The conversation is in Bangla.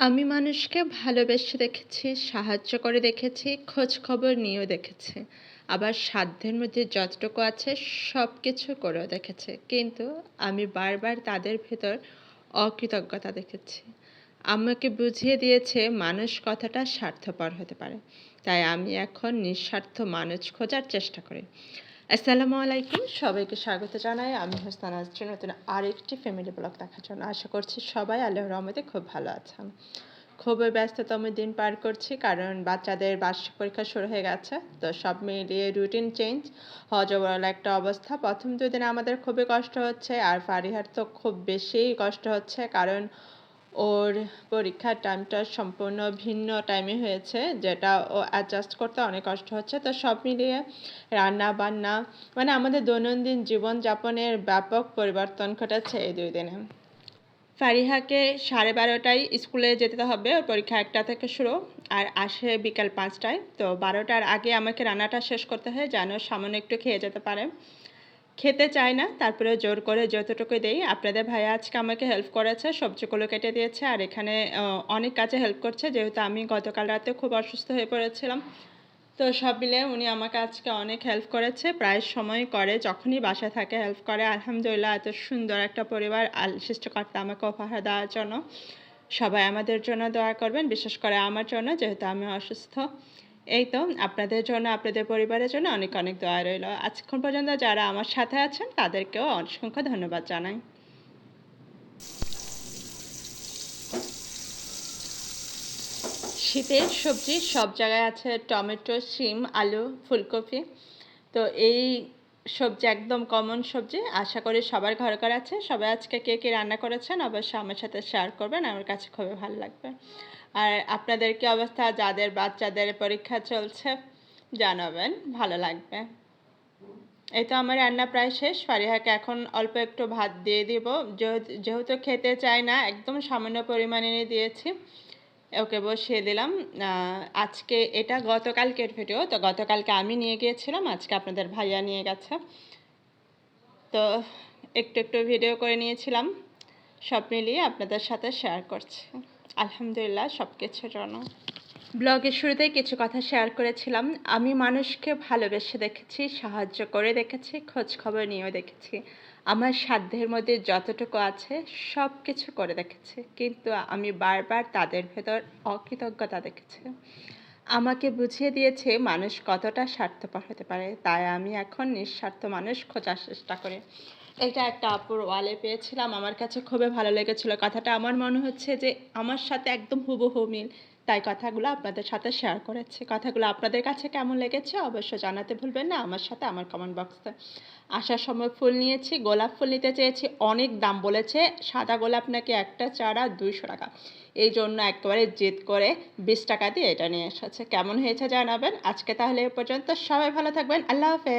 আমি মানুষকে ভালোবেসে দেখেছি, সাহায্য করে দেখেছি, খোঁজ খবর নিয়েও দেখেছি। আবার সাধ্যের মধ্যে যতটুকু আছে সব কিছু করেও দেখেছে কিন্তু আমি বারবার তাদের ভেতর অকৃতজ্ঞতা দেখেছি। আমাকে বুঝিয়ে দিয়েছে মানুষ কথাটা স্বার্থপর হতে পারে। তাই আমি এখন নিঃস্বার্থ মানুষ খোঁজার চেষ্টা করি। আসসালামু আলাইকুম। সবাইকে স্বাগত জানাই। আমি হোসনান আসছি নতুন আরেকটি ফ্যামিলি ব্লগ দেখার জন্য আশা করছি সবাই আল্লাহর রহমতে খুব ভালো আছেন। খুবই ব্যস্ততম দিন পার করছি কারণ বাচ্চাদের বার্ষিক পরীক্ষা শুরু হয়ে গেছে। তো সব মিলিয়ে রুটিন চেঞ্জ হজবরল একটা অবস্থা। প্রথম দুদিন আমাদের খুবই কষ্ট হচ্ছে আর ফারিহার তো খুব বেশি কষ্ট হচ্ছে কারণ ওর পরীক্ষার টাইমটা সম্পূর্ণ ভিন্ন টাইমে হয়েছে, যেটা ও অ্যাডজাস্ট করতে অনেক কষ্ট হচ্ছে। তো সব মিলিয়ে রান্না বান্না মানে আমাদের দৈনন্দিন জীবনযাপনের ব্যাপক পরিবর্তন ঘটেছে এই দুই দিনে। ফারিহাকে সাড়ে বারোটায় স্কুলে যেতে হবে, ওর পরীক্ষা একটা থেকে শুরু, আর আসে বিকাল পাঁচটায়। তো বারোটার আগে আমাকে রান্নাটা শেষ করতে হয়, যেন সামান্য একটু খেয়ে যেতে পারে। খেতে চায় না তারপরে জোর করে যতটুকু দেই। আপনাদের ভাইয়া আজকে আমাকে হেল্প করেছে সবজিগুলো কেটে দিয়েছে আর এখানে অনেক কাজে হেল্প করছে। যেহেতু আমি গতকাল রাতে খুব অসুস্থ হয়ে পড়েছিলাম। তো সব মিলে উনি আমাকে আজকে অনেক হেল্প করেছে, প্রায় সময় করে, যখনই বাসা থাকে হেল্প করে। আলহামদুলিল্লাহ, এত সুন্দর একটা পরিবার, আল, সৃষ্টিকর্তা আমাকে উপহার দেওয়ার জন্য। সবাই আমাদের জন্য দোয়া করবেন, বিশেষ করে আমার জন্য, যেহেতু আমি অসুস্থ। এই তো, আপনাদের জন্য, আপনাদের পরিবারের জন্য অনেক অনেক দোয়া রইল। আজক্ষণ পর্যন্ত যারা আমার সাথে আছেন, তাদেরকেও অসংখ্য ধন্যবাদ জানাই। শীতের সবজি সব জায়গায় আছে, টমেটো, শিম, আলু, ফুলকপি। তো এই সবজি, একদম কমন সবজি। আশা করি সবার ঘর ঘর আছে। সবাই আজকে কে কে রান্না করেছেন অবশ্যই আমার সাথে শেয়ার করবেন। আমার কাছে খুবই ভালো লাগবে। আর আপনাদের কি অবস্থা? যাদের বাচ্চাদের পরীক্ষা চলছে, জানাবেন। ভালো লাগবে। এই তো আমার রান্না প্রায় শেষ। ফারিহাকে এখন অল্প একটু ভাত দিয়ে দিব। যেহেতু খেতে চায় না, একদম সামান্য পরিমাণে দিয়েছি। ওকে বসিয়ে দিলাম। আজকে এটা গতকালকের ভিডিও তো গতকালকে আমি নিয়ে গিয়েছিলাম, আজকে আপনাদের ভাইয়া নিয়ে গেছে। তো একটু একটু ভিডিও করে নিয়েছিলাম, সব মিলিয়ে আপনাদের সাথে শেয়ার করছি। আলহামদুলিল্লাহ সব কিছুর জন্য। ব্লগের শুরুতে কিছু কথা শেয়ার করেছিলাম। আমি মানুষকে ভালোবেসে দেখেছি, সাহায্য করে দেখেছি খোঁজ খবর নিয়েও দেখেছি। আমার সাধ্যের মধ্যে যতটুকু আছে সব কিছু করে দেখেছি। কিন্তু আমি বারবার তাদের ভেতর অকৃতজ্ঞতা দেখেছি। আমাকে বুঝিয়ে দিয়েছে, মানুষ কতটা স্বার্থপর হতে পারে। তাই আমি এখন নিঃস্বার্থ মানুষ খোঁজার চেষ্টা করি। এটা একটা আপুর ওয়ালে পেয়েছিলাম। আমার কাছে খুবই ভালো লেগেছিল। কথাটা আমার মনে হচ্ছে যে, আমার সাথে একদম হুবহু মিল। তাই কথাগুলো আপনাদের সাথে শেয়ার করেছি। কথাগুলো আপনাদের কাছে কেমন লেগেছে অবশ্যই জানাতে ভুলবেন না আমার সাথে, আমার কমেন্ট বক্সে আসার সময় ফুল নিয়েছি, গোলাপ ফুল নিতে চেয়েছি, অনেক দাম বলেছে, সাদা গোলাপ নাকি একটা চারা দুইশো টাকা। এই জন্য একেবারে জেদ করে বিশ টাকা দিয়ে এটা নিয়ে এসেছে। কেমন হয়েছে জানাবেন। আজকে তাহলে এ পর্যন্ত। সবাই ভালো থাকবেন। আল্লাহ হাফেজ।